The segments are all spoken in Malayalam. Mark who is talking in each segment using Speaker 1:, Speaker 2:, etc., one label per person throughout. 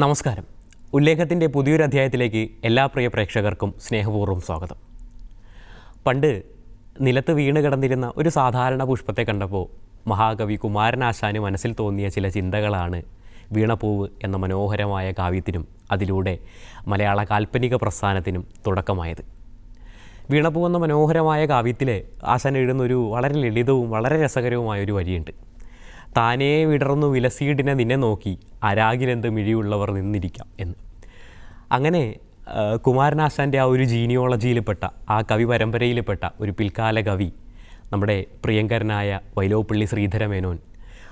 Speaker 1: നമസ്കാരം. ഉല്ലേഖത്തിന്റെ പുതിയൊരു അധ്യായത്തിലേക്ക് എല്ലാ പ്രിയ പ്രേക്ഷകർക്കും സ്നേഹപൂർവം സ്വാഗതം. പണ്ട് നിലത്ത് വീണ് കിടന്നിരുന്ന ഒരു സാധാരണ പുഷ്പത്തെ കണ്ടപ്പോൾ മഹാകവി കുമാരനാശാന് മനസ്സിൽ തോന്നിയ ചില ചിന്തകളാണ് വീണപ്പൂവ് എന്ന മനോഹരമായ കാവ്യത്തിനും അതിലൂടെ മലയാള കാൽപ്പനിക പ്രസ്ഥാനത്തിനും തുടക്കമായത്. വീണപ്പൂ എന്ന മനോഹരമായ കാവ്യത്തിലെ ആശാൻ എഴുതുന്ന ഒരു വളരെ ലളിതവും വളരെ രസകരവുമായ ഒരു വരിയുണ്ട്. താനേ വിടർന്നു വിലസീടിനെ നിന്നെ നോക്കി. അരാഗിലെന്ത് മിഴിയുള്ളവർ നിന്നിരിക്കാം എന്ന്. അങ്ങനെ കുമാരനാശാന്റെ ആ ഒരു ജീനിയോളജിയിൽപ്പെട്ട ആ കവി പരമ്പരയിൽപ്പെട്ട ഒരു പിൽക്കാല കവി നമ്മുടെ പ്രിയങ്കരനായ വൈലോപ്പള്ളി ശ്രീധരമേനോൻ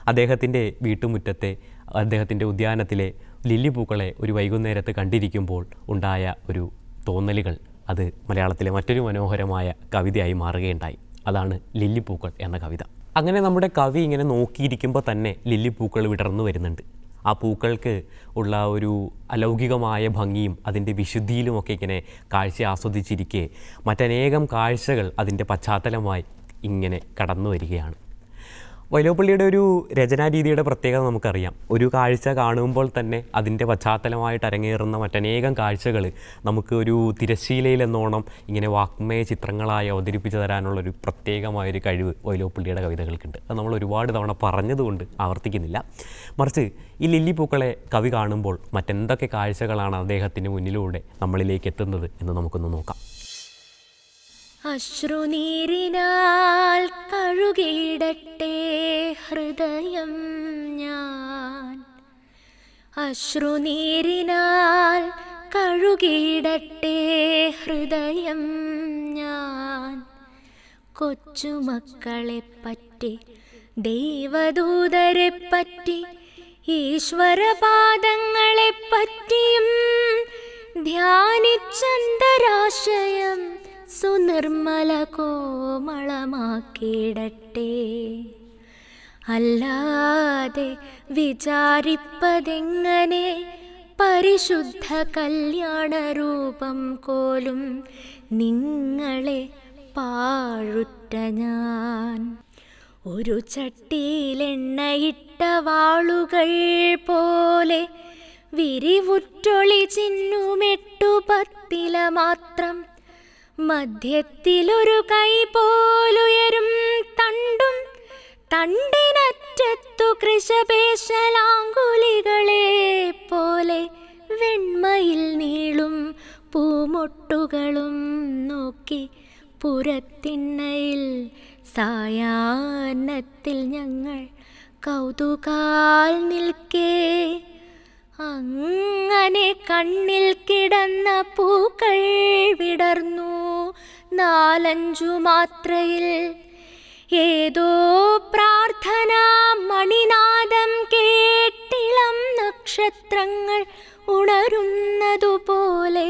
Speaker 1: അദ്ദേഹത്തിന്റെ വീട്ടുമുറ്റത്തെ അദ്ദേഹത്തിന്റെ ഉദ്യാനത്തിലെ ലില്ലിപ്പൂക്കളെ ഒരു വൈകുന്നേരത്ത് കണ്ടിരിക്കുമ്പോൾ ഉണ്ടായ ഒരു തോന്നലുകൾ അത് മലയാളത്തിലെ മറ്റൊരു മനോഹരമായ കവിതയായി മാറുകയുണ്ടായി. അതാണ് ലില്ലിപ്പൂക്കൾ എന്ന കവിത. അങ്ങനെ നമ്മുടെ കവി ഇങ്ങനെ നോക്കിയിരിക്കുമ്പോൾ തന്നെ ലില്ലി പൂക്കൾ വിടർന്നു വരുന്നുണ്ട്. ആ പൂക്കൾക്ക് ഉള്ള ഒരു അലൗകികമായ ഭംഗിയും അതിന്റെ വിശുദ്ധിയിലുമൊക്കെ ഇങ്ങനെ കാഴ്ച ആസ്വദിച്ചിരിക്കെ മറ്റനേകം കാഴ്ചകൾ അതിന്റെ പശ്ചാത്തലമായി ഇങ്ങനെ കടന്നു വരികയാണ്. വൈലോപ്പള്ളിയുടെ ഒരു രചനാരീതിയുടെ പ്രത്യേകത നമുക്കറിയാം. ഒരു കാഴ്ച കാണുമ്പോൾ തന്നെ അതിന്റെ പശ്ചാത്തലമായിട്ട് അരങ്ങേറുന്ന മറ്റനേകം കാഴ്ചകൾ നമുക്ക് ഒരു തിരശ്ശീലയിലെന്നോണം ഇങ്ങനെ വാക്മയ ചിത്രങ്ങളായി അവതരിപ്പിച്ചു തരാനുള്ള ഒരു പ്രത്യേകമായൊരു കഴിവ് വൈലോപ്പള്ളിയുടെ കവിതകൾക്കുണ്ട്. അത് നമ്മൾ ഒരുപാട് തവണ പറഞ്ഞതുകൊണ്ട് ആവർത്തിക്കുന്നില്ല. മറിച്ച് ഈ ലില്ലിപ്പൂക്കളെ കവി കാണുമ്പോൾ മറ്റെന്തൊക്കെ കാഴ്ചകളാണ് അദ്ദേഹത്തിന് മുന്നിലൂടെ നമ്മളിലേക്ക് എത്തുന്നത് എന്ന് നമുക്കൊന്ന് നോക്കാം.
Speaker 2: അശ്രുനീരിനാൽ കഴുകിടട്ടെ ഹൃദയം ഞാൻ. അശ്രുനീരിനാൽ കഴുകിടട്ടെ ഹൃദയം ഞാൻ. കൊച്ചുമക്കളെ പറ്റി ദൈവദൂതരെ പറ്റി ഈശ്വരപാദങ്ങളെ പറ്റിയും ധ്യാനിച്ചന്തരാശയം സുനിർമ്മല കോമളമാക്കിയിടട്ടെ. അല്ലാതെ വിചാരിപ്പതെങ്ങനെ? പരിശുദ്ധ കല്യാണരൂപം കോലും നിങ്ങളെ പാഴുറ്റ ഞാൻ. ഒരു ചട്ടിയിലെണ്ണയിട്ട വാളുകൾ പോലെ വിരിവുറ്റൊളി ചിന്നുമെട്ടു പത്തില മാത്രം മധ്യത്തിലൊരു കൈ പോലുയരും തണ്ടും തണ്ടിനറ്റത്തു കൃഷപേശലാങ്കുലികളെ പോലെ വെണ്മയിൽ നീളും പൂമൊട്ടുകളും നോക്കി പുരത്തിണ്ണയിൽ സായാഹ്നത്തിൽ ഞങ്ങൾ കൗതുകാൽ നിൽക്കേ. അങ്ങനെ കണ്ണിൽ കിടന്ന പൂക്കൾ വിടർന്നു. നാലഞ്ചു മാത്രയിൽ ഏതോ പ്രാർത്ഥന മണിനാദം കേട്ടിളം നക്ഷത്രങ്ങൾ ഉണരുന്നതുപോലെ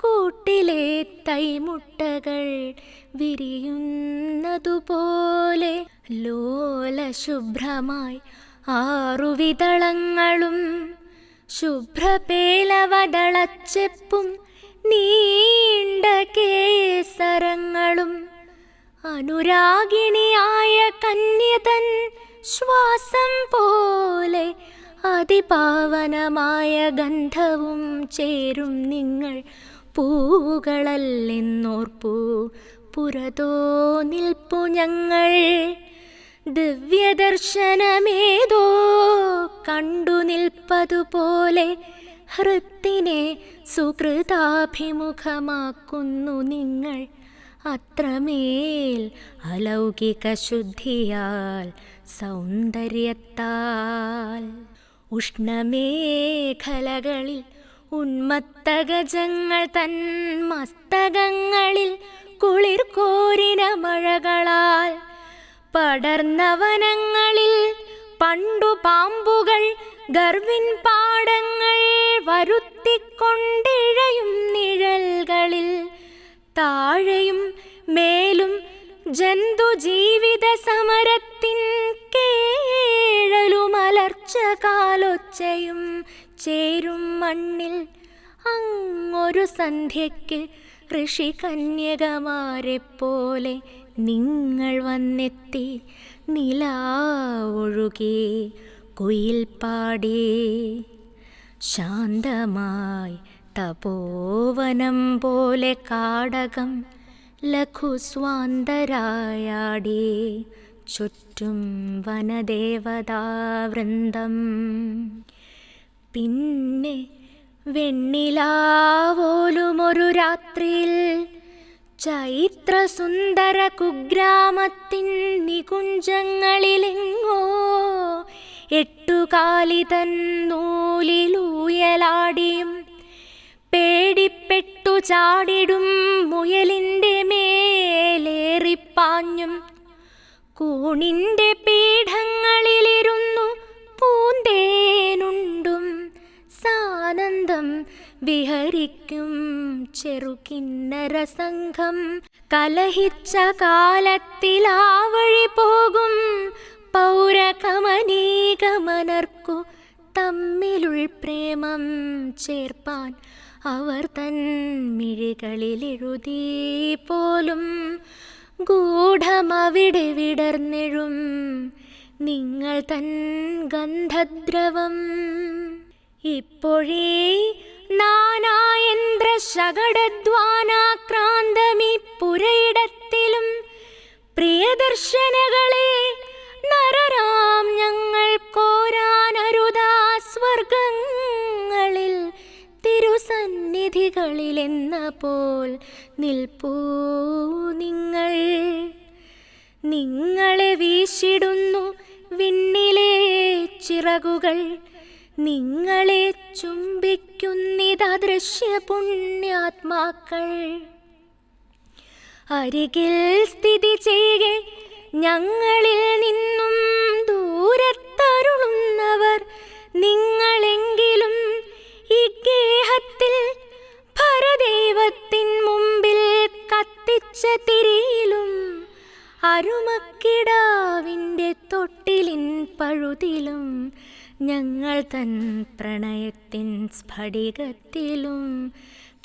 Speaker 2: കൂട്ടിലെ തൈമുട്ടകൾ വിരിയുന്നതുപോലെ ലോലശുഭ്രമായി ആറുവിതളങ്ങളും ശുഭ്രപേലവതളച്ചെപ്പും നീണ്ട കേസരങ്ങളും അനുരാഗിണിയായ കന്യതൻ ശ്വാസം പോലെ അതിപാവനമായ ഗന്ധവും ചേരും നിങ്ങൾ. പൂവുകളല്ലെന്നോർപ്പൂ. പുരതോ നിൽപ്പു ഞങ്ങൾ. ദിവ്യദർശനമേതോ കണ്ടു നിൽപ്പതുപോലെ ഹൃത്തിനെ സുഹൃതാഭിമുഖമാക്കുന്നു നിങ്ങൾ. അത്രമേൽ അലൗകിക ശുദ്ധിയാൽ സൗന്ദര്യത്താൽ. ഉഷ്ണമേഖലകളിൽ ഉന്മത്തഗജങ്ങൾ തൻ മസ്തകങ്ങളിൽ കുളിർ കോരിന മഴകളാൽ പടർന്ന വനങ്ങളിൽ പണ്ടു പാമ്പുകൾ ഗർവിൻ പാടങ്ങൾ വരുത്തിക്കൊണ്ടിഴയും നിഴൽകളിൽ. താഴെയും മേലും ജന്തു ജീവിത സമരത്തിൻ കേഴലുമലർച്ച കാലൊച്ചയും ചേരും മണ്ണിൽ. അങ്ങൊരു സന്ധ്യയ്ക്ക് ഋഷി കന്യകമാരെ പോലെ നിങ്ങൾ വന്നെത്തി നിലാവൊഴുകി കുയിൽ ശാന്തമായി തപോവനം പോലെ കാടകം ലഘുസ്വാന്തരായാടി ചുറ്റും വനദേവതാവൃന്ദം പിന്നെ വെണ്ണിലാവോലുമൊരു രാത്രിയിൽ ചൈത്രസുന്ദര കുഗ്രാമത്തിൻ നികുഞ്ചങ്ങളിലെങ്ങോ എട്ടുകാലിതൻ നൂലിലൂയലാടിയും പേടിപ്പെട്ടു ചാടിടും മുയലിന്റെ മേലേറിപ്പാഞ്ഞും. കൂണിന്റെ പീഠങ്ങളിലിരുന്നു പൂന്തേനുണ്ടും സാനന്ദം വിഹരിക്കും ചെറുകിന്നര സംഘം. കലഹിച്ച കാലത്തിലാവഴി പോകും പൗരകമനീകമനർക്കു തമ്മിലുൾ പ്രേമം ചേർപ്പാൻ അവർ തൻ മിഴികളിലെഴുതി പോലും ഗൂഢമവിടെ വിടർന്നെഴും നിങ്ങൾ തൻ ഗന്ധദ്രവം. ഇപ്പോഴേ നാനായന്ത്ര പുരയിടത്തിലും പ്രിയദർശനകളെ നരരാം ഞങ്ങൾ കോരാനരുതാ സ്വർഗങ്ങളിൽ തിരുസന്നിധികളിലെന്ന പോൽ നിൽപ്പൂ നിങ്ങൾ. നിങ്ങളെ വീശിടുന്നു വിണ്ണിലെ ചിറകുകൾ. നിങ്ങളെ ചുംബിക്കുന്നിതദൃശ്യ പുണ്യാത്മാക്കൾ അരികിൽ സ്ഥിതി ചെയ്യുക ഞങ്ങളിൽ നിന്നും ദൂരത്തരുളുന്നവർ നിങ്ങളെങ്കിലും ഇഗേഹത്തിൽ ഭരദൈവത്തിൻ മുമ്പിൽ കത്തിച്ച തിരിയിലും അരുമക്കിടാവിന്റെ തൊട്ടിലിൻ പഴുതിലും ഞങ്ങൾ തൻ പ്രണയത്തിൻ സ്ഫടികത്തിലും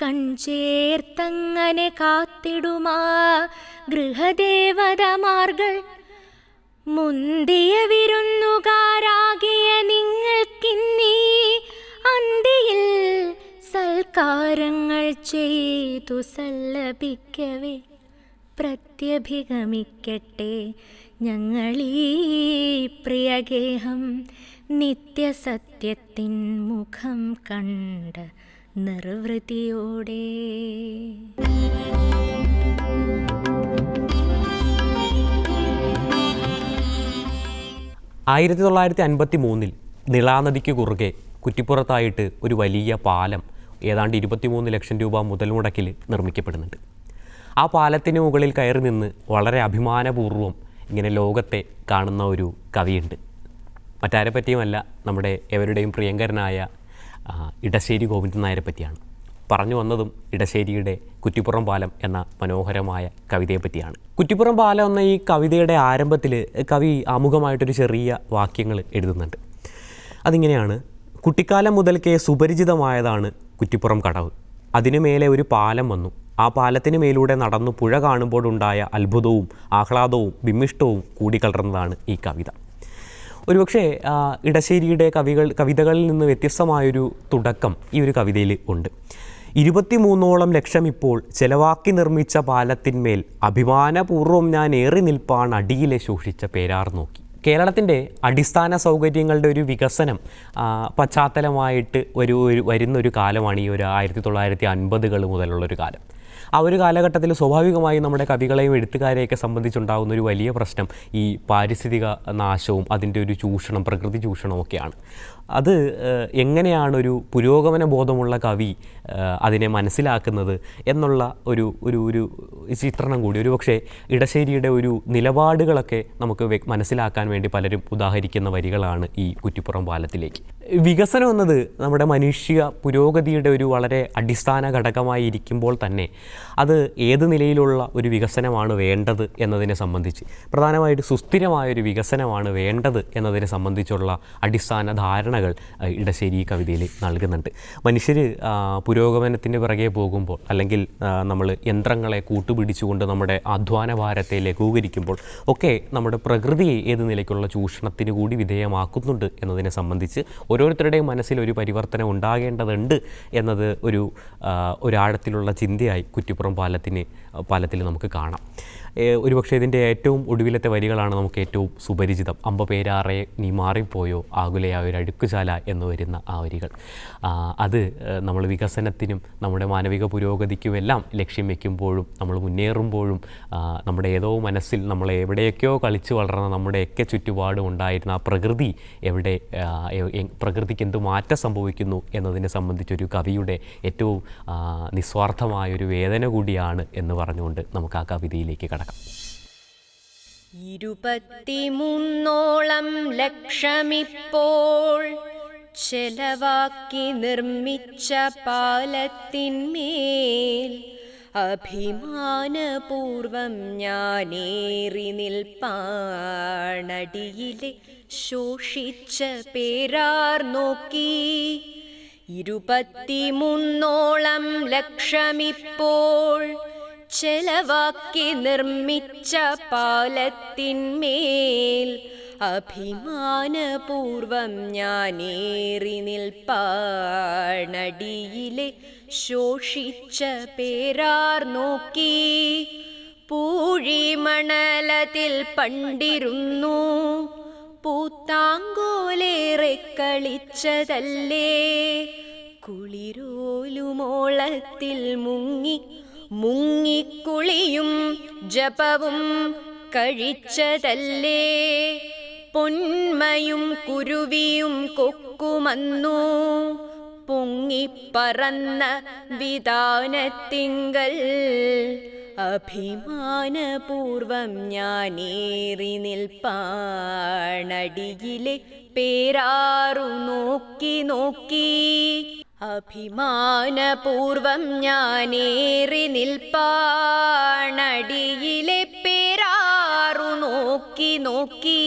Speaker 2: കൺചേർത്തങ്ങനെ കാത്തിടുമാ ഗൃഹദേവതമാർകൾ മുന്തിയ വിരുന്നുകാരാകിയ നിങ്ങൾക്കിന്നീ അന്തിയിൽ സൽക്കാരങ്ങൾ ചെയ്തു സല്ലപിക്കവേ. പ്രത്യഭിഗമിക്കട്ടെ ഞങ്ങളീ പ്രിയഗേഹം നിത്യസത്യത്തിൻ മുഖം കണ്ട നിർവൃതിയോടെ
Speaker 1: ആയിരത്തി തൊള്ളായിരത്തി അൻപത്തി മൂന്നിൽ നിളാനദിക്ക് കുറുകെ കുറ്റിപ്പുറത്തായിട്ട് ഒരു വലിയ പാലം ഏതാണ്ട് ഇരുപത്തിമൂന്ന് ലക്ഷം രൂപ മുതൽ മുടക്കിൽ നിർമ്മിക്കപ്പെടുന്നുണ്ട്. ആ പാലത്തിന് മുകളിൽ കയറി നിന്ന് വളരെ അഭിമാനപൂർവം ഇങ്ങനെ ലോകത്തെ കാണുന്ന ഒരു കവിയുണ്ട്. മറ്റാരെ പറ്റിയുമല്ല നമ്മുടെ എവരുടെയും പ്രിയങ്കരനായ ഇടശ്ശേരി ഗോവിന്ദൻ നായരെ പറ്റിയാണ്. പറഞ്ഞു വന്നതും ഇടശ്ശേരിയുടെ കുറ്റിപ്പുറം പാലം എന്ന മനോഹരമായ കവിതയെ പറ്റിയാണ്. കുറ്റിപ്പുറം പാലം എന്ന ഈ കവിതയുടെ ആരംഭത്തിൽ കവി ആമുഖമായിട്ടൊരു ചെറിയ വാക്യങ്ങൾ എഴുതുന്നുണ്ട്. അതിങ്ങനെയാണ് കുട്ടിക്കാലം മുതൽക്കേ സുപരിചിതമായതാണ് കുറ്റിപ്പുറം കടവ്. അതിനു മേലെ ഒരു പാലം വന്നു. ആ പാലത്തിന് മേലൂടെ നടന്നു പുഴ കാണുമ്പോഴുണ്ടായ അത്ഭുതവും ആഹ്ലാദവും വിമിഷ്ടവും കൂടിക്കലർന്നതാണ് ഈ കവിത. ഒരുപക്ഷെ ഇടശ്ശേരിയുടെ കവികൾ കവിതകളിൽ നിന്ന് വ്യത്യസ്തമായൊരു തുടക്കം ഈ ഒരു കവിതയിൽ ഉണ്ട്. ഇരുപത്തിമൂന്നോളം ലക്ഷം ഇപ്പോൾ ചെലവാക്കി നിർമ്മിച്ച പാലത്തിന്മേൽ അഭിമാനപൂർവം ഞാൻ ഏറി നിൽപ്പാണ് അടിയിലെ ശോഷിച്ച പേരാർ നോക്കി. കേരളത്തിന്റെ അടിസ്ഥാന സൗകര്യങ്ങളുടെ ഒരു വികസനം പശ്ചാത്തലമായിട്ട് ഒരു ഒരു വരുന്നൊരു കാലമാണ് ഈ ഒരു ആയിരത്തി തൊള്ളായിരത്തി അൻപതുകൾ മുതലുള്ളൊരു കാലം. ആ ഒരു കാലഘട്ടത്തിൽ സ്വാഭാവികമായും നമ്മുടെ കവികളെയും എഴുത്തുകാരെയൊക്കെ സംബന്ധിച്ചുണ്ടാകുന്ന ഒരു വലിയ പ്രശ്നം ഈ പാരിസ്ഥിതിക നാശവും അതിന്റെ ഒരു ചൂഷണം പ്രകൃതി ചൂഷണവും ഒക്കെയാണ് അത് എങ്ങനെയാണ് ഒരു പുരോഗമന ബോധമുള്ള കവി അതിനെ മനസ്സിലാക്കുന്നത് എന്നുള്ള ഒരു ഒരു ഒരു ചിത്രണം കൂടി ഒരു പക്ഷേ ഇടശ്ശേരിയുടെ ഒരു നിലപാടുകളൊക്കെ നമുക്ക് മനസ്സിലാക്കാൻ വേണ്ടി പലരും ഉദാഹരിക്കുന്ന വരികളാണ് ഈ കുറ്റിപ്പുറം പാലത്തിലേക്ക്. വികസനം എന്നത് നമ്മുടെ മനുഷ്യ പുരോഗതിയുടെ ഒരു വളരെ അടിസ്ഥാന ഘടകമായി ഇരിക്കുമ്പോൾ തന്നെ അത് ഏത് നിലയിലുള്ള ഒരു വികസനമാണ് വേണ്ടത് എന്നതിനെ സംബന്ധിച്ച് പ്രധാനമായിട്ട് സുസ്ഥിരമായൊരു വികസനമാണ് വേണ്ടത് എന്നതിനെ സംബന്ധിച്ചുള്ള അടിസ്ഥാന ധാരണകൾ ആ, ഇടശ്ശേരി ഈ കവിതയിൽ നൽകുന്നുണ്ട്. മനുഷ്യർ പുരോഗമനത്തിന്റെ പിറകെ പോകുമ്പോൾ അല്ലെങ്കിൽ നമ്മൾ യന്ത്രങ്ങളെ കൂട്ടുപിടിച്ചുകൊണ്ട് നമ്മുടെ അധ്വാന ഭാരത്തെ ലഘൂകരിക്കുമ്പോൾ ഒക്കെ നമ്മുടെ പ്രകൃതിയെ ഏത് നിലയ്ക്കുള്ള ചൂഷണത്തിന് കൂടി വിധേയമാക്കുന്നുണ്ട് എന്നതിനെ സംബന്ധിച്ച് ഓരോരുത്തരുടെയും മനസ്സിൽ ഒരു പരിവർത്തനം ഉണ്ടാകേണ്ടതുണ്ട് എന്നത് ഒരു ഒരാഴത്തിലുള്ള ചിന്തയായി കുറ്റിപ്പുറം പാലത്തിന് പാലത്തിൽ നമുക്ക് കാണാം. ഒരുപക്ഷെ ഇതിന്റെ ഏറ്റവും ഒടുവിലത്തെ വരികളാണ് നമുക്ക് ഏറ്റവും സുപരിചിതം. അമ്പ പേരാറെ നീ മാറിപ്പോയോ? ആകുലയായ ഒരു അഴുക്കുശാല എന്ന് വരുന്ന ആ വരികൾ അത് നമ്മൾ വികസനത്തിനും നമ്മുടെ മാനവിക പുരോഗതിക്കുമെല്ലാം ലക്ഷ്യം വയ്ക്കുമ്പോഴും നമ്മൾ മുന്നേറുമ്പോഴും നമ്മുടെ ഏതോ മനസ്സിൽ നമ്മൾ എവിടെയൊക്കെയോ കളിച്ചു വളർന്ന നമ്മുടെയൊക്കെ ചുറ്റുപാടും ഉണ്ടായിരുന്ന ആ പ്രകൃതി എവിടെ പ്രകൃതിക്ക് എന്ത് മാറ്റം സംഭവിക്കുന്നു എന്നതിനെ സംബന്ധിച്ചൊരു കവിയുടെ ഏറ്റവും നിസ്വാർത്ഥമായൊരു വേദന കൂടിയാണ് എന്ന് പറഞ്ഞുകൊണ്ട് നമുക്ക് ആ കവിതയിലേക്ക് കടക്കാം.
Speaker 3: ഇരുപത്തിമൂന്നോളം ലക്ഷമിപ്പോൾ ചെലവാക്കി നിർമ്മിച്ച പാലത്തിന്മേൽ അഭിമാനപൂർവം ഞാനേറി നിൽപ്പാണടിയിലെ ശോഷിച്ച പേരാർ നോക്കി. ഇരുപത്തിമൂന്നോളം ലക്ഷമിപ്പോൾ ചെലവാക്കി നിർമ്മിച്ച പാലത്തിന്മേൽ അഭിമാനപൂർവം ഞാനേറി നിൽപ്പാണടിയിലെ ശോഷിച്ച പേരാർ നോക്കി. പൂഴിമണലത്തിൽ പണ്ടിരുന്നു. പൂത്താങ്കോലേറെ കളിച്ചതല്ലേ. കുളിരോലുമോളത്തിൽ മുങ്ങി മുങ്ങിക്കുളിയും ജപവും കഴിച്ചതല്ലേ. പൊന്മയും കുരുവിയും കൊക്കുമന്നു. പൊങ്ങിപ്പറന്ന വിധാനത്തിങ്കൽ അഭിമാനപൂർവം ഞാനേറി നിൽപ്പാണടിയിലെ പേരാറു നോക്കി നോക്കി. അഭിമാനപൂർവം ഞാനേറി നിൽപ്പാണടിയിലെ പേരാറു നോക്കി നോക്കി.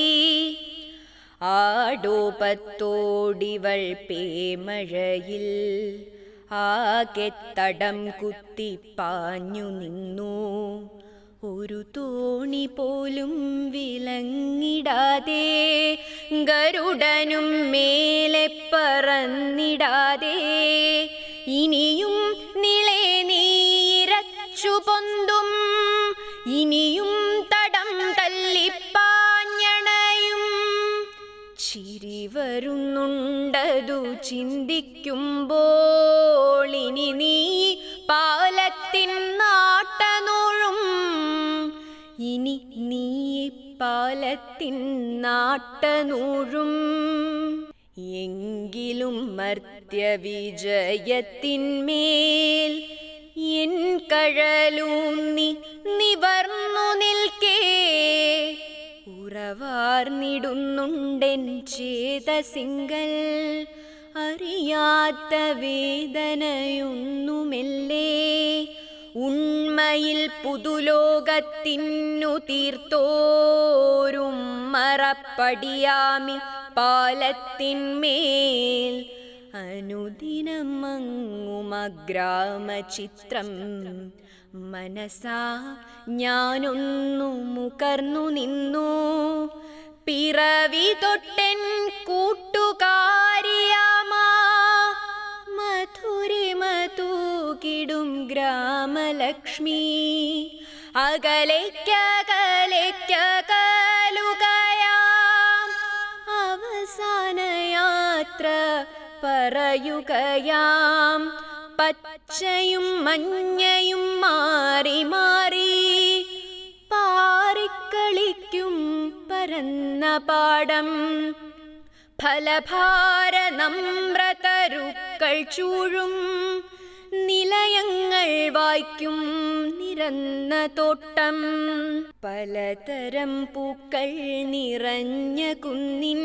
Speaker 3: ആടോപത്തോടിവൾ പേമഴയിൽ ആകെ തടം കുത്തി പാഞ്ഞു നിന്നു. ഒരു തോണി പോലും വിലങ്ങിടാതെ ഗരുഡനും മേലെ പറന്നിടാതെ ഇനിയും നിളേ നീരച്ചു പൊന്തും ഇനിയും തടം തല്ലിപ്പാഞ്ഞണയും ചിരി വരുന്നുണ്ടതു ചിന്തിക്കുമ്പോൾ ഇനി നീ ഇനി നീ പാലത്തിൻ നാട്ടനൂഴും എങ്കിലും മർത്യവിജയത്തിന്മേൽ എൻ കഴലൂന്നി നിവർന്നു നിൽക്കേ. ഉറവാർന്നിടുന്നുണ്ടെൻ ചേതസിങ്കൽ അറിയാത്ത വേദനയൊന്നുമെല്ലേ? ഉണ്മയിൽ പുതുലോകത്തിന്നു തീർത്തോരും മറപ്പടിയാമി പാലത്തിന്മേൽ. അനുദിനം മങ്ങുമഗ്രാമചിത്രം മനസാ ഞാനൊന്നു മുകർന്നു നിന്നു. പിറവി തൊട്ടൻ കൂട്ടുകാരിയാമാ. മധുരിമ തൂകിടും ഗ്രാമലക്ഷ്മി. അകലയ്ക്കകലയ്ക്കകലുകയാം അവസാന യാത്ര പറയുകയാം. പച്ചയും മഞ്ഞയും മാറി മാറി പാറിക്കളിക്കും പരന്ന പാടം. ഫലഭാര നമ്രതരുക്കൾ ചൂഴും. നിലയങ്ങൾ വായിക്കും നിരന്ന തോട്ടം. പലതരം പൂക്കൾ നിറഞ്ഞ കുന്നിൻ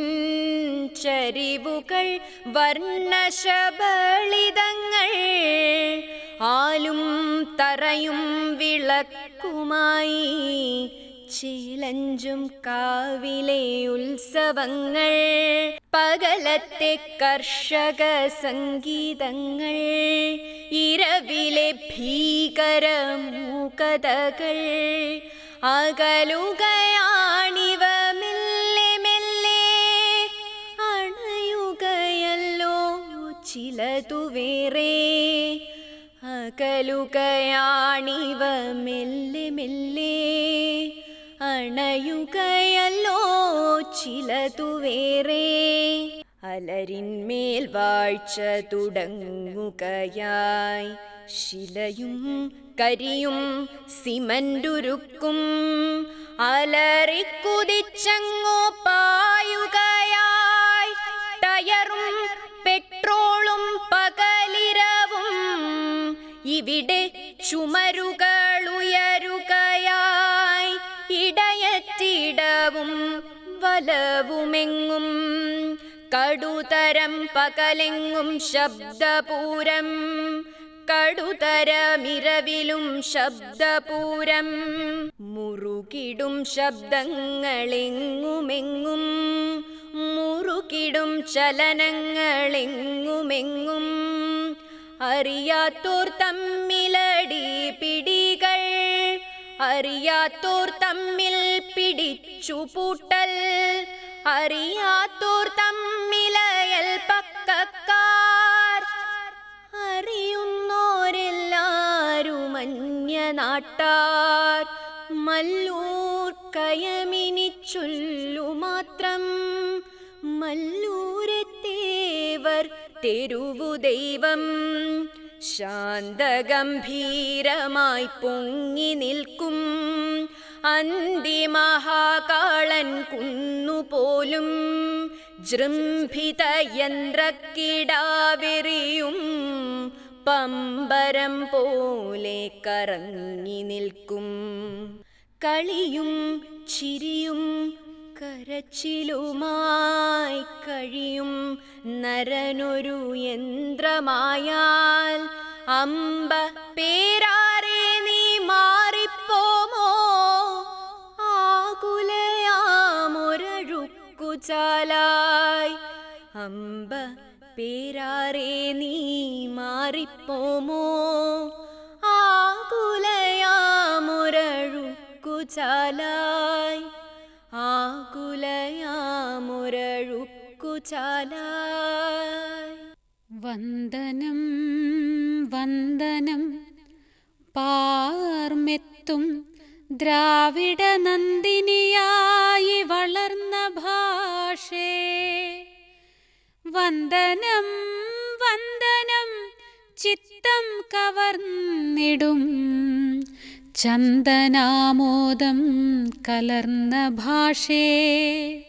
Speaker 3: ചരിവുകൾ വർണശബളിതങ്ങൾ. ആലും തറയും വിളക്കുമായി ചിലഞ്ചും കാവിലെ ഉത്സവങ്ങൾ. പകലത്തെ കർഷക സംഗീതങ്ങൾ ഇരവിലെ ഭീകരമൂകതകൾ അകലുകയാണിവ മെല്ലെ മെല്ലെ അണയുകയല്ലോ ചിലതു വേറെ അകലുകയാണിവ മെല്ലെ മെല്ലെ അണയുകയല്ലോ ചിലതു വേറെ അലരിന്മേൽ വാഴ്ച തുടങ്ങുകയായി. ശിലയും കരിയും സിമന്റുരുക്കും. അലറിക്കുതിച്ചങ്ങോ പായുകയായി. ടയറും പെട്രോളും പകലിരവും ഇവിടെ ചുമരുകൾ ഉയരുകയായി ഇടയറ്റിടവും വലവുമെങ്ങും കടുതരം പകലെങ്ങും ശബ്ദപൂരം. കടുതരമിരവിലും ശബ്ദപൂരം. മുറുകിടും ശബ്ദങ്ങളെങ്ങുമെങ്ങും. മുറുകിടും ചലനങ്ങളെങ്ങുമെങ്ങും. അറിയാത്തോർ തമ്മിലടി പിടികൾ. അറിയാത്തോർ തമ്മിൽ പിടിച്ചു പൂട്ടൽ അറിയാത്തോർ തമ്മിലയൽ പക്കക്കാർ. അറിയുന്നോരെല്ലാരും അന്യനാട്ടാർ മല്ലൂർ കയമിനി ചൊല്ലു മാത്രം. മല്ലൂരത്തേവർ തെരുവു ദൈവം. ശാന്തഗംഭീരമായി പൊങ്ങി നിൽക്കും. അന്തിമഹാകാളൻ കുന്നുപോലും ജൃംഭിത യന്ത്രക്കിടാവെറിയും പമ്പരം പോലെ കറങ്ങി നിൽക്കും. കളിയും ചിരിയും കരച്ചിലുമായി കഴിയും. നരനൊരു യന്ത്രമായാൽ അമ്പ പേരാറേ നീ മാറിപ്പോമോ ആകുലയാമൊരഴുക്കുചാലായി അമ്പ പേരാറെ നീ മാറിപ്പോമോ? ആകുലയാമൊരഴുക്കുചാലായി ആകുലയാമൊരഴുക്കുചാലായി
Speaker 4: വന്ദനം വന്ദനം പാർമെത്തും ദ്രാവിഡ നന്ദിനിയായി വളർന്ന ഭാഷേ വന്ദനം വന്ദനം ചിത്തം കവർന്നിടും. ചന്ദനാമോദം കലർന്ന ഭാഷേ.